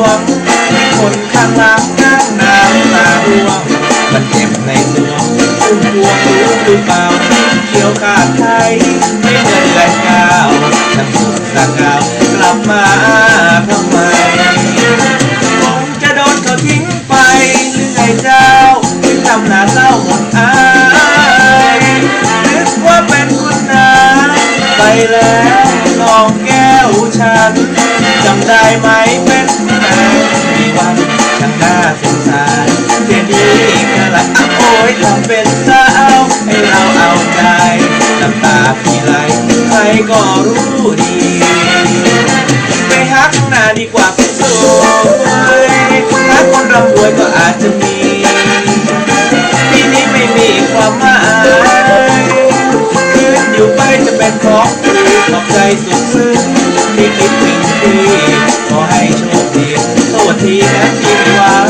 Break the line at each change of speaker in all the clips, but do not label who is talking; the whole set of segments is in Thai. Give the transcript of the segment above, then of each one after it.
วงคนข้างหลังนั่งน้ำตาร่วงมันเจ็บในสวงอุ้มพวงรู้หรือเปล่าเขียวขาดไทยไม่เหมือนแรงก้าวทั้งสุดสากาวกลับมาทำไมคงจะโดนเขาทิ้งไปหรือไงเจ้าที่ทำหน้าเศร้าหมดอายนึกว่าเป็นคุณนายไปแล้วน้องแก้วฉัน จำได้ไหมเป็นคุณนายมีวันช่างน่าสงสารเสียดีกันละอะโอ้ยทำเป็นสาวให้เราเอาใจน้ำตาพี่ไหลใครก็รู้ดี ไปหาข้างหน้าดีกว่าคนสวยหาคนร่ำรวยก็อาจจะมีที่นี้ไม่มีความหมายคืนอยู่ไปจะเป็นของฟรีขอบใจสุดซึ้งที่คิดถึง โทษทีนะที่หวาง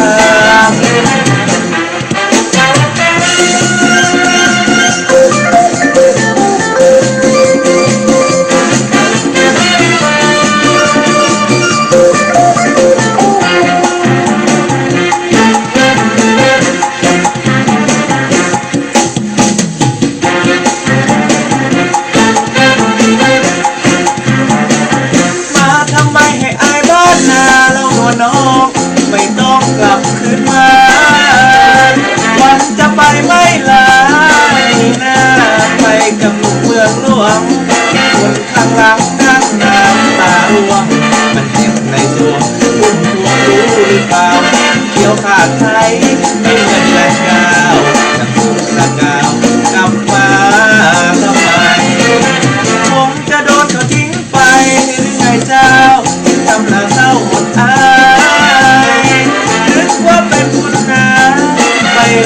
มาทำไมให้ น้องไม่ต้องกลับคืนมาวันจะไปไม่ลานี่นาไปกับเมืองหลวงคนข้างหลังนั่งน้ำตาร่วงมันเจ็บในดวงคุณพวงรู้หรือเปล่าเขียวขาดท่า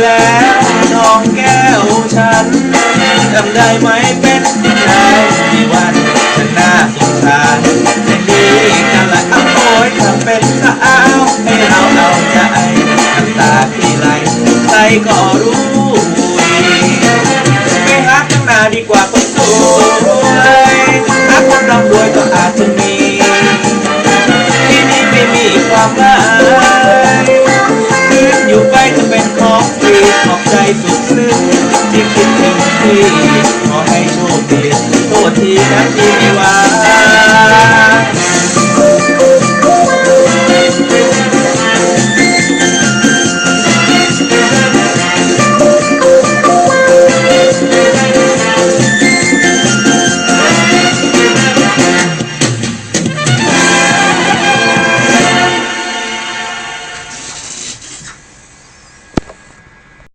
แล้วน้องแก้วฉันจำได้ไหมเป็นนายที่วันฉันน่าสงสารแต่ดีกันละอะโอยทำเป็นสาวให้เราเอาใจน้ำตาที่ไหลใครก็รู้ดีไปหาข้างหน้าดีกว่าคนสวยหาคนร่ำรวยก็อาจจะมีที่นี่ไม่มีความหมาย สุดซึ้งที่คิดถึงพี่ขอให้โชคดีโทษทีนะที่ไม่ว่า